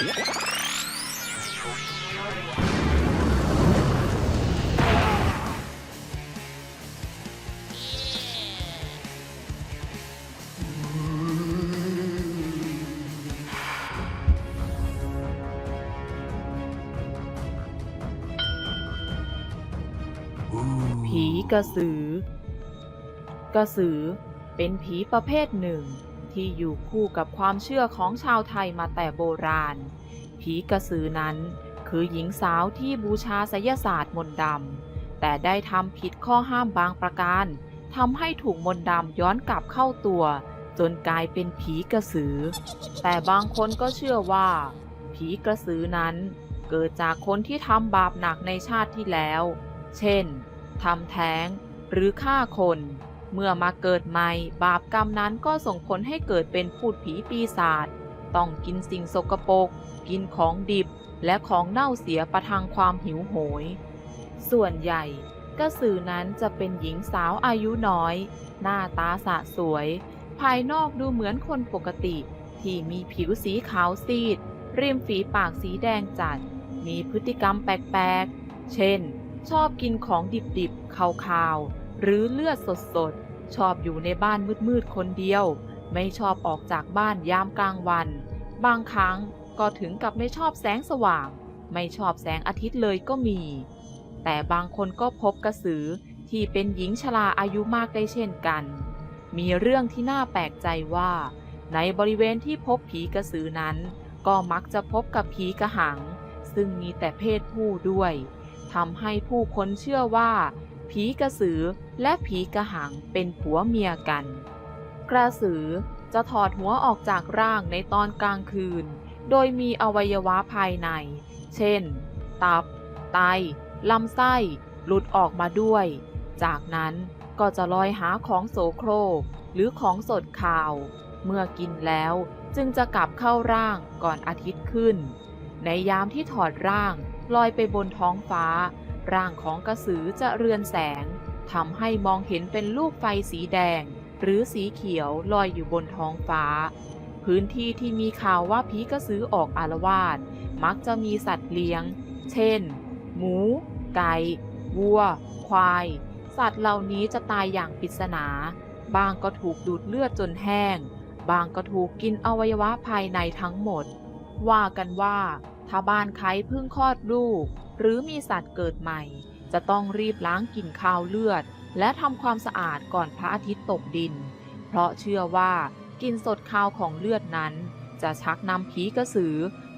ผีกระสือ กระสือเป็นผีประเภทหนึ่ง ที่อยู่คู่กับความเชื่อของชาวไทยมาแต่โบราณ ผีกระสือนั้นคือหญิงสาวที่บูชาไสยศาสตร์มนต์ดำ แต่ได้ทำผิดข้อห้ามบางประการทำให้ถูกมนต์ดำย้อนกลับเข้าตัว จนกลายเป็นผีกระสือ แต่บางคนก็เชื่อว่า ผีกระสือนั้น เกิดจากคนที่ทำบาปหนักในชาติที่แล้ว เช่นทำแท้งหรือฆ่าคน เมื่อมาเกิดใหม่ บาปกรรมนั้นก็ส่งผลให้เกิดเป็นพูดผีปีศาจต้องกินสิ่งสกปรกกินของดิบและของเน่าเสียประทังความหิวโหย ส่วนใหญ่กระสือนั้นจะเป็นหญิงสาวอายุน้อย หน้าตาสะสวย ภายนอกดูเหมือนคนปกติ ที่มีผิวสีขาวซีด ริมฝีปากสีแดงจัด มีพฤติกรรมแปลกๆ เช่น ชอบกินของดิบๆคาวๆ หรือเลือดสดๆ ชอบอยู่ในบ้านมืดๆ คนเดียว ไม่ชอบออกจากบ้านยามกลางวัน บางครั้งก็ถึงกับไม่ชอบแสงสว่าง ไม่ชอบแสงอาทิตย์เลยก็มี แต่บางคนก็พบกระสือที่เป็นหญิงชราอายุมากได้เช่นกัน มีเรื่องที่น่าแปลกใจว่า ในบริเวณที่พบผีกระสือนั้น ก็มักจะพบกับผีกระหัง ซึ่งมีแต่เพศผู้ด้วยทำให้ผู้คนเชื่อว่า ผีกระสือและผีกระหังเป็นผัวเมียกัน กระสือจะถอดหัวออกจากร่างในตอนกลางคืน โดยมีอวัยวะภายใน เช่น ตับ ไต ลำไส้ หลุดออกมาด้วย จากนั้นก็จะลอยหาของโสโครก หรือของสดข่าว เมื่อกินแล้วจึงจะกลับเข้าร่างก่อนอาทิตย์ขึ้น ในยามที่ถอดร่างลอยไปบนท้องฟ้า ร่างของกระสือจะเรือนแสงทำให้มองเห็นเป็นลูกไฟสีแดง หรือสีเขียวลอยอยู่บนท้องฟ้า พื้นที่ที่มีข่าวว่าผีกระสือออกอารวาสมักจะมีสัตว์เลี้ยง เช่น หมู ไก่ วัว ควาย สัตว์เหล่านี้จะตายอย่างปริศนา บางก็ถูกดูดเลือดจนแห้ง บางก็ถูกกินอวัยวะภายในทั้งหมด ว่ากันว่า ถ้าบ้านใครเพิ่งคลอดลูก หรือมีสัตว์เกิดใหม่ จะต้องรีบล้างกลิ่นคาวเลือด และทำความสะอาดก่อนพระอาทิตย์ตกดิน เพราะเชื่อว่ากลิ่นสดคาวของเลือดนั้น จะชักนำผีกระสือ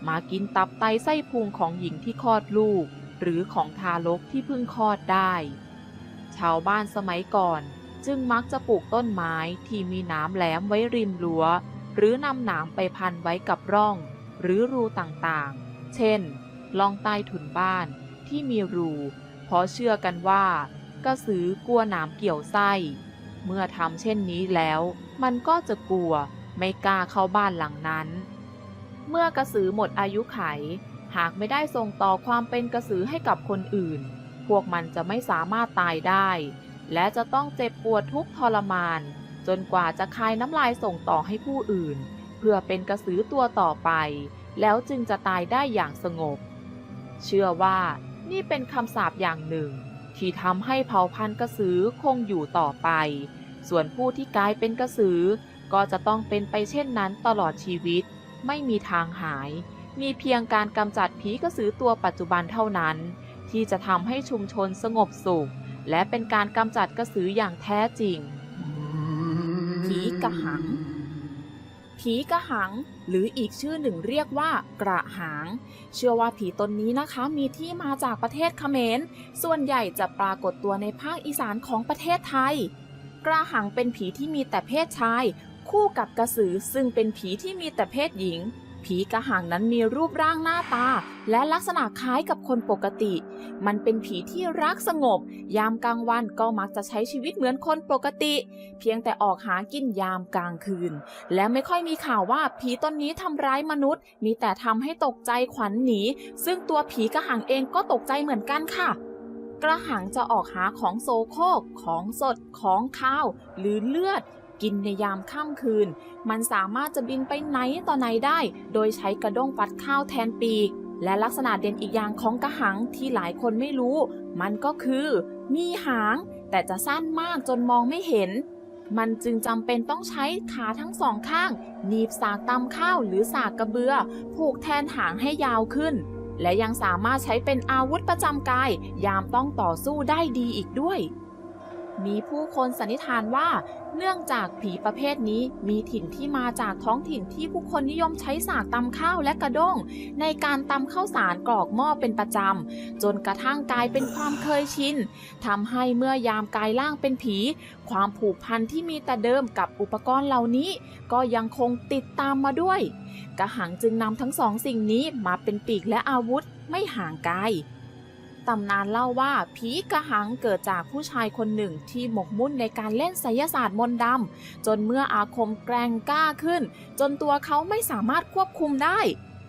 มากินตับไตไส้พุงของหญิงที่คลอดลูก หรือของทารกที่เพิ่งคลอดได้ ชาวบ้านสมัยก่อนจึงมักจะปลูกต้นไม้ที่มีหนามแหลมไว้ริมรั้ว หรือนำหนามไปพันไว้กับร่อง หรือรูต่างๆ เช่น ล่องใต้ถุนบ้านที่มีรู เพราะเชื่อกันว่ากระสือกลัวหนามเกี่ยวไส้ เมื่อทำเช่นนี้แล้ว มันก็จะกลัวไม่กล้าเข้าบ้านหลังนั้น เมื่อกระสือหมดอายุไข หากไม่ได้ส่งต่อความเป็นกระสือให้กับคนอื่น พวกมันจะไม่สามารถตายได้ และจะต้องเจ็บปวดทุกทรมาน จนกว่าจะคายน้ำลายส่งต่อให้ผู้อื่น เพื่อเป็นกระสือตัวต่อไป แล้วจึงจะตายได้อย่างสงบ เชื่อว่านี่เป็นคำสาปอย่างหนึ่ง ที่ทำให้เผ่าพันธุ์กระสือคงอยู่ต่อไป ส่วนผู้ที่กลายเป็นกระสือ ก็จะต้องเป็นไปเช่นนั้นตลอดชีวิต ไม่มีทางหาย มีเพียงการกำจัดผีกระสือตัวปัจจุบันเท่านั้น ที่จะทำให้ชุมชนสงบสุข และเป็นการกำจัดกระสืออย่างแท้จริงผีกระหัง ผีกระหัง หรืออีกชื่อหนึ่งเรียกว่ากระหังเชื่อว่าผีตนนี้นะคะมีที่มาจากประเทศเขมร ส่วนใหญ่จะปรากฏตัวในภาคอีสานของประเทศไทย กระหังเป็นผีที่มีแต่เพศชาย คู่กับกระสือซึ่งเป็นผีที่มีแต่เพศหญิง ผีกระหังนั้นมีรูปร่างหน้าตา และลักษณะคล้ายกับคนปกติ มันเป็นผีที่รักสงบ ยามกลางวันก็มักจะใช้ชีวิตเหมือนคนปกติ เพียงแต่ออกหากินยามกลางคืน และไม่ค่อยมีข่าวว่าผีตนนี้ทำร้ายมนุษย์ มีแต่ทำให้ตกใจขวัญหนี ซึ่งตัวผีกระหังเองก็ตกใจเหมือนกันค่ะกระหังจะออกหาของโซโคก ของสด ของข้าว หรือเลือด กินในยามค่ำคืน มันสามารถจะบินไปไหนต่อไหนได้ โดยใช้กระด้งฟัดข้าวแทนปีก และลักษณะเด่นอีกอย่างของกระหังที่หลายคนไม่รู้ มันก็คือ มีหาง แต่จะสั้นมากจนมองไม่เห็น มันจึงจำเป็นต้องใช้ขาทั้งสองข้างหนีบสากตำข้าวหรือสากกระเบือ ผูกแทนหางให้ยาวขึ้น และยังสามารถใช้เป็นอาวุธประจำกาย ยามต้องต่อสู้ได้ดีอีกด้วย มีผู้คนสันนิษฐานว่า เนื่องจากผีประเภทนี้มีถิ่นที่มาจากท้องถิ่นที่ผู้คนนิยมใช้สากตำข้าวและกระด้ง ในการตำข้าวสารกรอกหม้อเป็นประจำ จนกระทั่งกลายเป็นความเคยชินทำให้เมื่อยามกายล่างเป็นผี ความผูกพันที่มีแต่เดิมกับอุปกรณ์เหล่านี้ ก็ยังคงติดตามมาด้วย กระหังจึงนำทั้งสองสิ่งนี้มาเป็นปีกและอาวุธไม่ห่างไกล ตำนานเล่าว่าผีกระหังเกิดจากผู้ชายคนหนึ่งที่หมกมุ่นในการเล่นไสยศาสตร์มนต์ดำจนเมื่ออาคมแกร่งกล้าขึ้น จนตัวเขาไม่สามารถควบคุมได้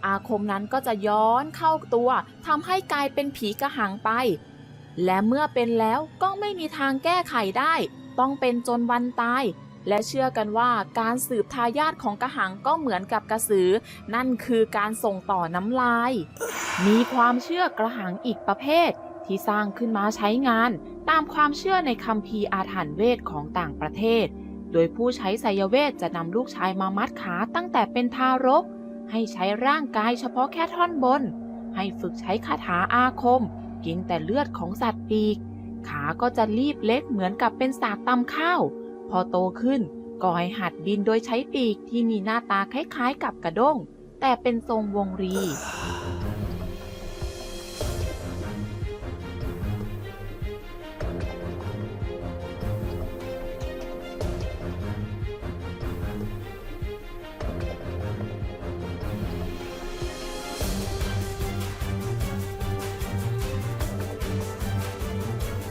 อาคมนั้นก็จะย้อนเข้าตัวทำให้กลายเป็นผีกระหังไป และเมื่อเป็นแล้วก็ไม่มีทางแก้ไขได้ ต้องเป็นจนวันตาย และเชื่อกันว่าการสืบทายาทของกระหังก็เหมือนกับกระสือ นั่นคือการส่งต่อน้ำลาย มีความเชื่อกระหังอีกประเภท ที่สร้างขึ้นมาใช้งาน ตามความเชื่อในคัมภีร์อาถรรพ์เวทของต่างประเทศ โดยผู้ใช้ไสยเวทจะนำลูกชายมามัดขาตั้งแต่เป็นทารก ให้ใช้ร่างกายเฉพาะแค่ท่อนบน ให้ฝึกใช้คาถาอาคม กินแต่เลือดของสัตว์ปีก ขาก็จะรีบเล็กเหมือนกับเป็นสากตำข้าว อโตขึ้นก็ให้หัดบินโดยใช้ปีกที่มีหน้าตาคล้ายๆกับกระด้ง แต่เป็นทรงวงรี